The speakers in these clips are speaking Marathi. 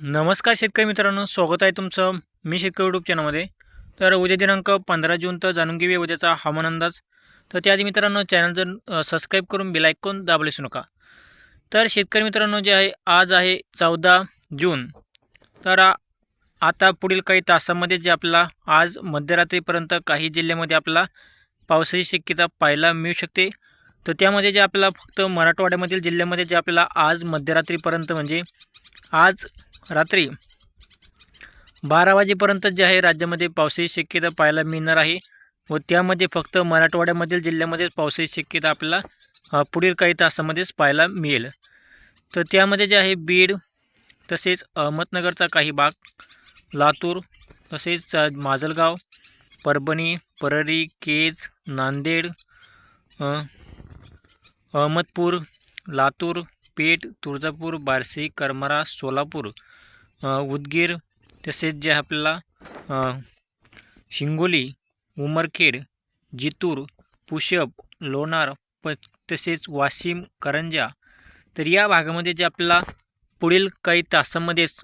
नमस्कार शेतकरी मित्रांनो स्वागत आहे तुमचं मी शेतकरी यूट्यूब चॅनलमध्ये तर उद्या दिनांक पंधरा जून तर जाणून घेऊया उद्याचा हवामान अंदाज. तर त्याआधी मित्रांनो चॅनल जर सबस्क्राईब करून बेल ऐकून नका. तर शेतकरी मित्रांनो जे आहे आज आहे चौदा जून. तर आता पुढील काही तासामध्ये जे आपला आज मध्यरात्रीपर्यंत काही जिल्ह्यामध्ये आपला पावसाची शक्यता पाहायला मिळू शकते. तर त्यामध्ये जे आपल्याला फक्त मराठवाड्यामधील जिल्ह्यामध्ये जे आपल्याला आज मध्यरात्रीपर्यंत म्हणजे आज रात्री बारा वाजेपर्यंत जे आहे राज्यामध्ये पावसाची शक्यता पाहायला मिळणार आहे व त्यामध्ये फक्त मराठवाड्यामधील जिल्ह्यामध्येच पावसाची शक्यता आपल्याला पुढील काही तासामध्येच पाहायला मिळेल. तर त्यामध्ये जे आहे बीड तसेच अहमदनगरचा काही भाग लातूर तसेच माजलगाव परभणी परळी केज नांदेड अहमदपूर लातूर पेठ तुळजापूर बार्शी करमारा सोलापूर उदगीर तसेच जे आपल्याला हिंगोली उमरखेड जितूर पुशप लोणार प तसेच वाशिम करंजा तर या भागामध्ये जे आपल्याला पुढील काही तासांमध्येच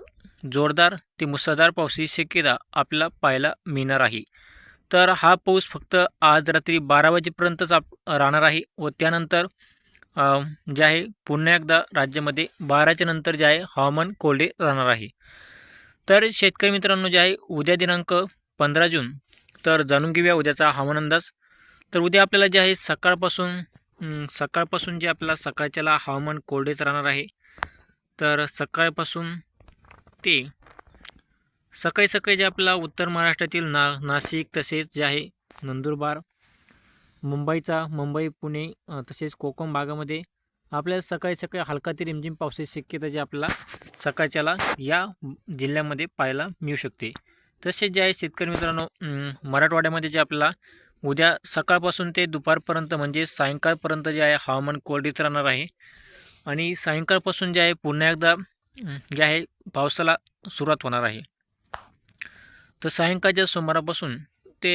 जोरदार ते मुसळधार पावसाची शक्यता आपल्याला पाहायला मिळणार आहे. तर हा पाऊस फक्त आज रात्री बारा वाजेपर्यंतच आप राहणार आहे व त्यानंतर जे आहे पुन्हा एकदा राज्यामध्ये बाराच्या नंतर जे आहे हवामान कोरडे राहणार आहे. तर शेतकरी मित्रांनो जे आहे उद्या दिनांक पंधरा जून तर जाणून घेऊया उद्याचा हवामान अंदाज. तर उद्या आपल्याला जे आहे सकाळपासून सकाळपासून जे आपल्याला सकाळच्याला हवामान कोरडेच राहणार आहे. तर सकाळपासून ते सकाळी सकाळी जे आपल्याला उत्तर महाराष्ट्रातील ना नाशिक तसेच जे आहे नंदुरबार मुंबईचा मुंबई पुणे तसेच कोकण भागामध्ये आपल्याला सकाळी सकाळी हलका ते रिमझिम पावसाची शक्यता जी आपल्याला सकाळच्याला या जिल्ह्यामध्ये पाहायला मिळू शकते. तसेच जे आहे शेतकरी मित्रांनो मराठवाड्यामध्ये जे आपल्याला उद्या सकाळपासून ते दुपारपर्यंत म्हणजे सायंकाळपर्यंत जे आहे हवामान कोरडीत राहणार आहे. आणि सायंकाळपासून जे आहे पुन्हा एकदा जे आहे पावसाला सुरुवात होणार आहे. तर सायंकाळच्या सुमारापासून ते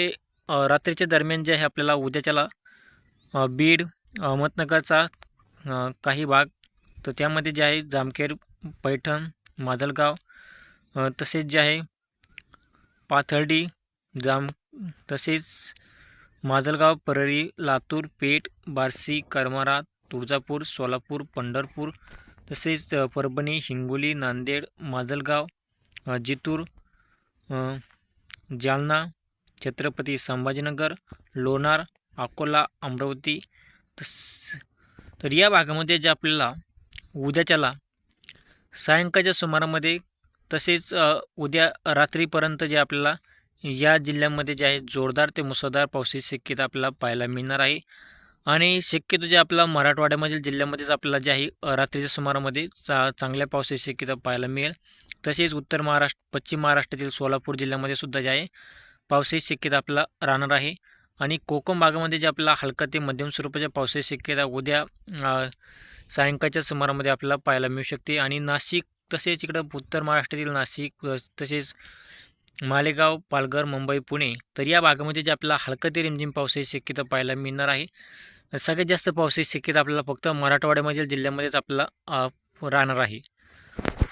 रात्रीच्या दरम्यान जे आहे आपल्याला उद्याच्याला बीड अहमदनगरचा काही भाग तर त्यामध्ये जे आहे जामखेड पैठण माजलगाव तसेच जे आहे पाथर्डी जाम तसेच माजलगाव परळी लातूर पेठ बार्शी करमारा तुळजापूर सोलापूर पंढरपूर तसेच परभणी हिंगोली नांदेड माजलगाव जितूर जालना छत्रपती संभाजीनगर लोणार अकोला अमरावती तस तर या भागामध्ये जे आपल्याला उद्याच्याला सायंकाळच्या सुमारामध्ये तसेच उद्या रात्रीपर्यंत जे आपल्याला या जिल्ह्यामध्ये जे आहे जोरदार ते मुसळधार पावसाची शक्यता आपल्याला पाहायला मिळणार आहे. आणि शक्यतो जे आपला मराठवाड्यामधील जिल्ह्यामध्येच आपल्याला जे आहे रात्रीच्या सुमारामध्ये चा चांगल्या पावसाची शक्यता पाहायला मिळेल. तसेच उत्तर महाराष्ट्र पश्चिम महाराष्ट्रातील सोलापूर जिल्ह्यामध्ये सुद्धा जे आहे पावसाची शक्यता आपला राहणार आहे. आणि कोकण भागामध्ये जे आपला हलका ते मध्यम स्वरूपाच्या पावसाची शक्यता उद्या सायंकाळच्या सुमारामध्ये आपल्याला पाहायला मिळू शकते. आणि नाशिक तसेच इकडं उत्तर महाराष्ट्रातील नाशिक तसेच मालेगाव पालघर मुंबई पुणे तर या भागामध्ये जे आपल्याला हलका ते रिमझिम पावसाची शक्यता पाहायला मिळणार आहे. सगळ्यात जास्त पावसाची शक्यता आपल्याला फक्त मराठवाड्यामधील जिल्ह्यामध्येच आपल्याला राहणार आहे.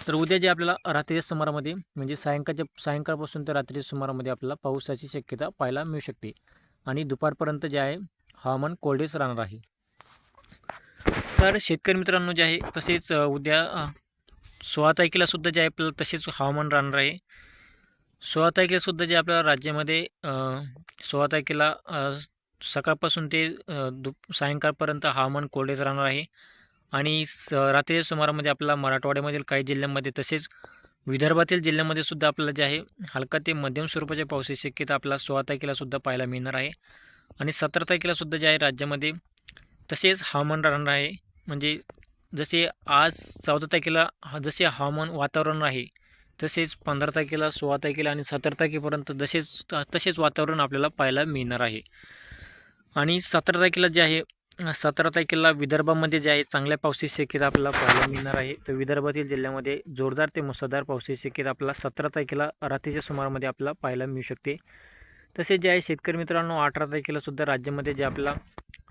तर उद्या जे आपल्याला रात्रीच्या सुमारामध्ये म्हणजे सायंकाळच्या सायंकाळपासून तर रात्रीच्या सुमारामध्ये आपल्याला पावसाची शक्यता पाहायला मिळू शकते. आणि दुपारपर्यंत जे आहे हवामान कोरडेच राहणार आहे. तर शेतकरी मित्रांनो जे आहे तसेच उद्या सोळा तारखेलासुद्धा जे आहे आपल्याला तसेच हवामान राहणार आहे. सोळा तारखेलासुद्धा जे आपल्या राज्यामध्ये सोळा तारखेला सकाळपासून ते दुप सायंकाळपर्यंत हवामान कोरडेच राहणार आहे. आणि स रात्रीच्या सुमारामध्ये आपल्याला मराठवाड्यामधील काही जिल्ह्यांमध्ये तसेच विदर्भातील जिल्ह्यामध्ये सुद्धा आपल्याला जे आहे हलका ते मध्यम स्वरूपाच्या पावसाची शक्यता आपल्याला सोळा तारखेला सुद्धा पाहायला मिळणार आहे. आणि सतरा तारखेला सुद्धा जे आहे राज्यामध्ये तसेच हवामान राहणार आहे. म्हणजे जसे आज चौदा तारखेला जसे हवामान वातावरण आहे तसेच पंधरा तारखेला सोळा तारखेला आणि सतरा तारखेपर्यंत जसेच तसेच वातावरण आपल्याला पाहायला मिळणार आहे. आणि सतरा तारखेला जे आहे सतरा तारखेला विदर्भामध्ये जे आहे चांगल्या पावसाची शक्यता आपल्याला पाहायला मिळणार आहे. तर विदर्भातील जिल्ह्यामध्ये जोरदार ते मुसळधार पावसाची शक्यता आपल्याला सतरा तारखेला रात्रीच्या सुमारामध्ये आपल्याला पाहायला मिळू शकते. तसेच जे आहे शेतकरी मित्रांनो अठरा तारखेला सुद्धा राज्यामध्ये जे आपला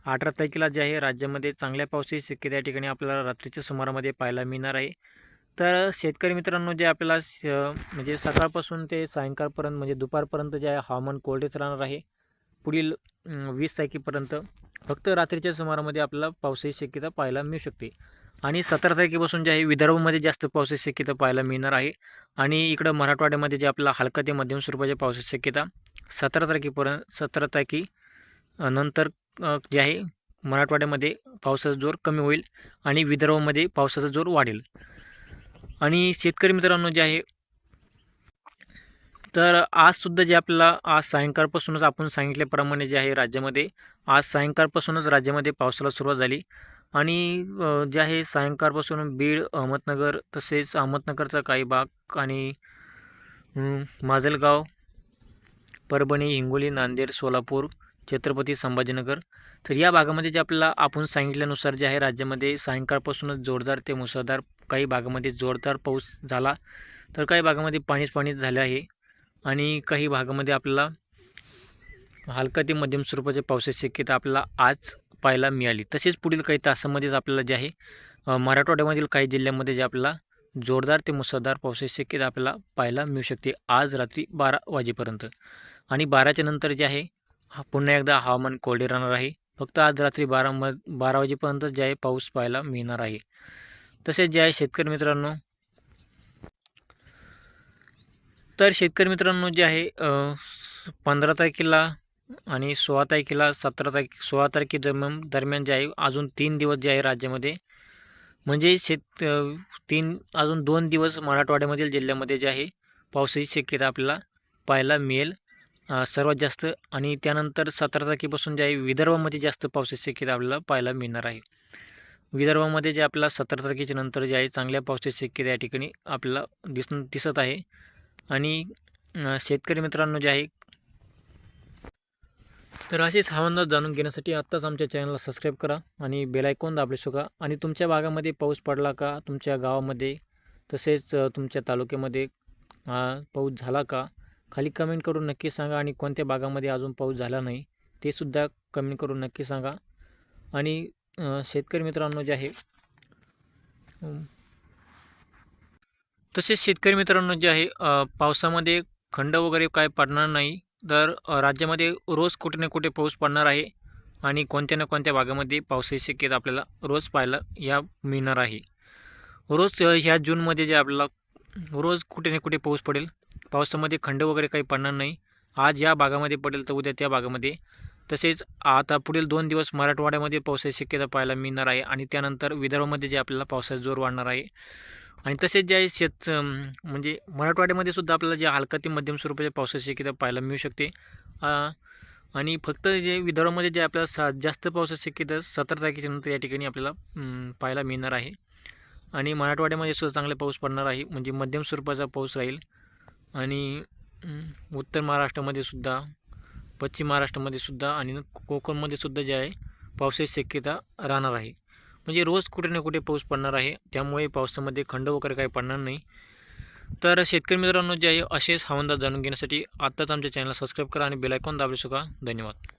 अठरा तारखेला जे आहे राज्यामध्ये चांगल्या पावसाची शक्यता या ठिकाणी आपल्याला रात्रीच्या सुमारामध्ये पाहायला मिळणार आहे. तर शेतकरी मित्रांनो जे आपल्याला श- म्हणजे सकाळपासून ते सायंकाळपर्यंत म्हणजे दुपारपर्यंत जे आहे हवामान कोरडेच राहणार आहे. पुढील वीस तारखेपर्यंत फक्त रात्रीच्या सुमारामध्ये आपल्याला पावसाची शक्यता पाहायला मिळू शकते. आणि सतरा तारखेपासून जे आहे विदर्भामध्ये जास्त पावसाची शक्यता पाहायला मिळणार आहे. आणि इकडं मराठवाड्यामध्ये जे आपला हलका ते मध्यम स्वरूपाच्या पावसाची शक्यता सतरा तारखेपर्यंत सतरा तारखे नंतर जे आहे मराठवाड्यामध्ये पावसाचा जोर कमी होईल आणि विदर्भामध्ये पावसाचा जोर वाढेल. आणि शेतकरी मित्रांनो जे आहे तर आजसुद्धा जे आपल्याला आज सायंकाळपासूनच आपण सांगितल्याप्रमाणे जे आहे राज्यामध्ये आज सायंकाळपासूनच राज्यामध्ये पावसाला सुरुवात झाली. आणि जे आहे सायंकाळपासून बीड अहमदनगर तसेच अहमदनगरचा काही भाग आणि माजलगाव परभणी हिंगोली नांदेड सोलापूर छत्रपती संभाजीनगर तर या भागामध्ये जे आपल्याला आपण सांगितल्यानुसार जे आहे राज्यामध्ये सायंकाळपासूनच जोरदार ते मुसळधार काही भागामध्ये जोरदार पाऊस झाला. तर काही भागामध्ये पाणीच पाणीच झाले आहे. आणि काही भागामध्ये आपल्याला हलका ते मध्यम स्वरूपाच्या पावसाची शक्यता आपल्याला आज पाहायला मिळाली. तसेच पुढील काही तासामध्येच आपल्याला जे आहे मराठवाड्यामधील काही जिल्ह्यामध्ये जे आपल्याला जोरदार ते मुसळधार पावसाची शक्यता आपल्याला पाहायला मिळू शकते आज रात्री बारा वाजेपर्यंत. आणि बाराच्या नंतर जे आहे हा पुन्हा एकदा हवामान कोरडे राहणार आहे. फक्त आज रात्री बारा म बारा वाजेपर्यंत जे आहे पाऊस पाहायला मिळणार आहे. तसेच जे आहे शेतकरी मित्रांनो तर शेतकरी मित्रांनो जे आहे पंधरा तारखेला आणि सोळा तारखेला सतरा तारखे सोळा तारखे दरम्यान दरम्यान जे आहे अजून तीन दिवस जे आहे राज्यामध्ये. म्हणजे शेत तीन अजून दोन दिवस मराठवाड्यामधील जिल्ह्यामध्ये जे आहे पावसाची शक्यता आपल्याला पाहायला मिळेल. सर्वात जास्त आणि त्यानंतर सतरा तारखेपासून जे आहे विदर्भामध्ये जास्त पावसाची शक्यता आपल्याला पाहायला मिळणार आहे. विदर्भामध्ये जे आपल्याला सतरा तारखेच्या नंतर जे आहे चांगल्या पावसाची शक्यता या ठिकाणी आपल्याला दिस दिसत आहे. आणि शेतकरी मित्रांनो जे आहे तर असेच हवामान जाणून घेण्यासाठी आत्ताच आमच्या चॅनलला सबस्क्राईब करा आणि बेलायकॉन दाबले शोका आणि तुमच्या भागामध्ये पाऊस पडला का तुमच्या गावामध्ये तसेच तुमच्या तालुक्यामध्ये पाऊस झाला का खाली कमेंट करून नक्की सांगा आणि कोणत्या भागामध्ये अजून पाऊस झाला नाही ते सुद्धा कमेंट करून नक्की सांगा. आणि शेतकरी मित्रांनो जे आहे तसेच शेतकरी मित्रांनो जे आहे पावसामध्ये खंड वगैरे काय पडणार नाही. तर राज्यामध्ये रोज कुठे ना कुठे पाऊस पडणार आहे आणि कोणत्या ना कोणत्या भागामध्ये पावसाची शक्यता आपल्याला रोज पाहायला या मिळणार आहे. रोज ह्या जूनमध्ये जे आपल्याला रोज कुठे ना कुठे पाऊस पडेल पावसामध्ये खंड वगैरे काही पडणार नाही. आज या भागामध्ये पडेल तर उद्या त्या भागामध्ये. तसेच आता पुढील दोन दिवस मराठवाड्यामध्ये पावसाची शक्यता पाहायला मिळणार आहे आणि त्यानंतर विदर्भामध्ये जे आपल्याला पावसाचा जोर वाढणार आहे. आणि तसेच जे आहे शेत म्हणजे मराठवाड्यामध्ये सुद्धा आपल्याला जे हलका ते मध्यम स्वरूपाच्या पावसाची शक्यता पाहायला मिळू शकते. आणि फक्त जे विदर्भामध्ये जे आपल्याला सा जास्त पावसाची शक्यता सतरा तारखेच्या नंतर या ठिकाणी आपल्याला पाहायला मिळणार आहे. आणि मराठवाड्यामध्ये सुद्धा चांगला पाऊस पडणार आहे म्हणजे मध्यम स्वरूपाचा पाऊस राहील. आणि उत्तर महाराष्ट्रामध्ये सुद्धा पश्चिम महाराष्ट्रामध्ये सुद्धा आणि कोकणमध्ये सुद्धा जे आहे पावसाची शक्यता राहणार आहे. म्हणजे रोज कुठे ना कुठे पाऊस पडणार आहे. त्यामुळे पावसामध्ये खंड वगैरे काही पडणार नाही. तर शेतकरी मित्रांनो जे आहे असेच हवांदाज जाणून घेण्यासाठी आत्ताच आमच्या चॅनलला सबस्क्राईब करा आणि बेलायकॉन दाबू सुका धन्यवाद.